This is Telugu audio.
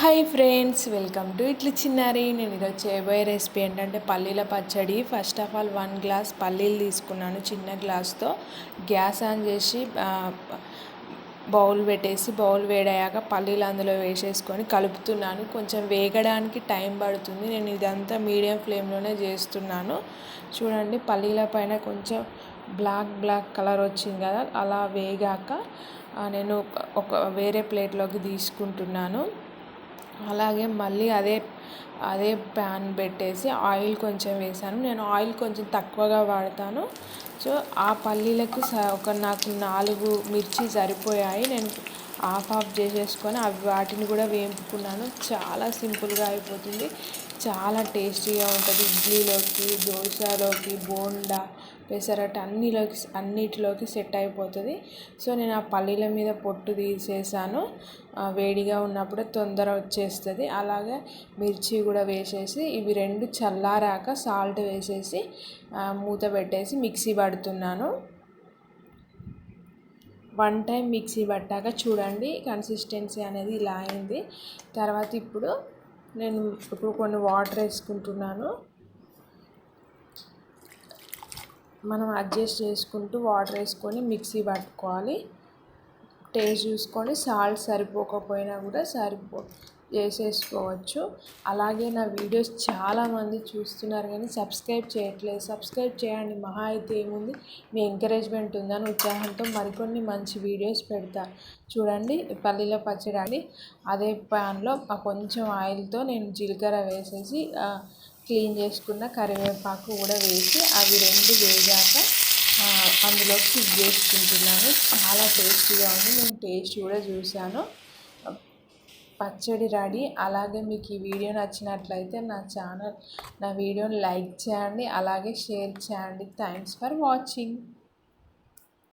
హాయ్ ఫ్రెండ్స్ వెల్కమ్ టు ఇట్లు చిన్నారి నేను ఈరోజు చేయబోయే రెసిపీ ఏంటంటే పల్లీల పచ్చడి. First of all one glass పల్లీలు తీసుకున్నాను చిన్న గ్లాస్తో గ్యాస్ ఆన్ చేసి బౌల్ పెట్టేసి బౌల్ వేడయ్యాక పల్లీలు అందులో వేసేసుకొని కలుపుతున్నాను. కొంచెం వేగడానికి టైం పడుతుంది. నేను ఇదంతా మీడియం ఫ్లేమ్లోనే చేస్తున్నాను. చూడండి పల్లీల పైన కొంచెం బ్లాక్ బ్లాక్ కలర్ వచ్చింది కదా అలా వేగాక నేను ఒక వేరే ప్లేట్లోకి తీసుకుంటున్నాను. అలాగే మళ్ళీ అదే అదే ప్యాన్ పెట్టేసి ఆయిల్ కొంచెం వేసాను. నేను ఆయిల్ కొంచెం తక్కువగా వాడతాను. సో ఆ పల్లీలకు స ఒక నాకు నాలుగు మిర్చి సరిపోయాయి. నేను ఆఫ్ ఆఫ్ చేసేసుకొని అవి వాటిని కూడా వేపుకున్నాను. చాలా సింపుల్గా అయిపోతుంది. చాలా టేస్టీగా ఉంటుంది. ఇడ్లీలోకి దోశలోకి బోండా పెసరట్టు అన్నిలోకి అన్నిటిలోకి సెట్ అయిపోతుంది. సో నేను ఆ పల్లీల మీద పొట్టు తీసేసాను. వేడిగా ఉన్నప్పుడే తొందర వచ్చేస్తుంది. అలాగే మిర్చి కూడా వేసేసి ఇవి రెండు చల్లారాక సాల్ట్ వేసేసి మూత పెట్టేసి మిక్సీ పడుతున్నాను. వన్ టైం మిక్సీ పట్టాక చూడండి కన్సిస్టెన్సీ అనేది ఇలా అయింది. తర్వాత ఇప్పుడు నేను ఇప్పుడు కొన్ని వాటర్ వేసుకుంటున్నాను. మనం అడ్జస్ట్ చేసుకుంటూ వాటర్ వేసుకొని మిక్సీ పట్టుకోవాలి. టేస్ట్ చూసుకొని సాల్ట్ సరిపోకపోయినా కూడా సరిపో చేసేసుకోవచ్చు అలాగే నా వీడియోస్ చాలామంది చూస్తున్నారు కానీ సబ్స్క్రైబ్ చేయట్లేదు. సబ్స్క్రైబ్ చేయండి. మహా అయితే ఏముంది? మీ ఎంకరేజ్మెంట్ ఉందని ఉత్సాహంతో మరికొన్ని మంచి వీడియోస్ పెడతా. చూడండి పల్లీల పచ్చడి అదే ప్యాన్లో కొంచెం ఆయిల్తో నేను జీలకర్ర వేసేసి క్లీన్ చేసుకున్న కరివేపాకు కూడా వేసి అవి రెండు వేగాక అందులోకి ఫిట్ చేసుకుంటున్నాను. చాలా టేస్టీగా ఉంది. నేను టేస్ట్ కూడా చూశాను. పచ్చడి రెడీ. అలాగే మీకు ఈ వీడియో నచ్చినట్లయితే నా ఛానల్ నా వీడియోని లైక్ చేయండి. అలాగే షేర్ చేయండి. Thanks for watching.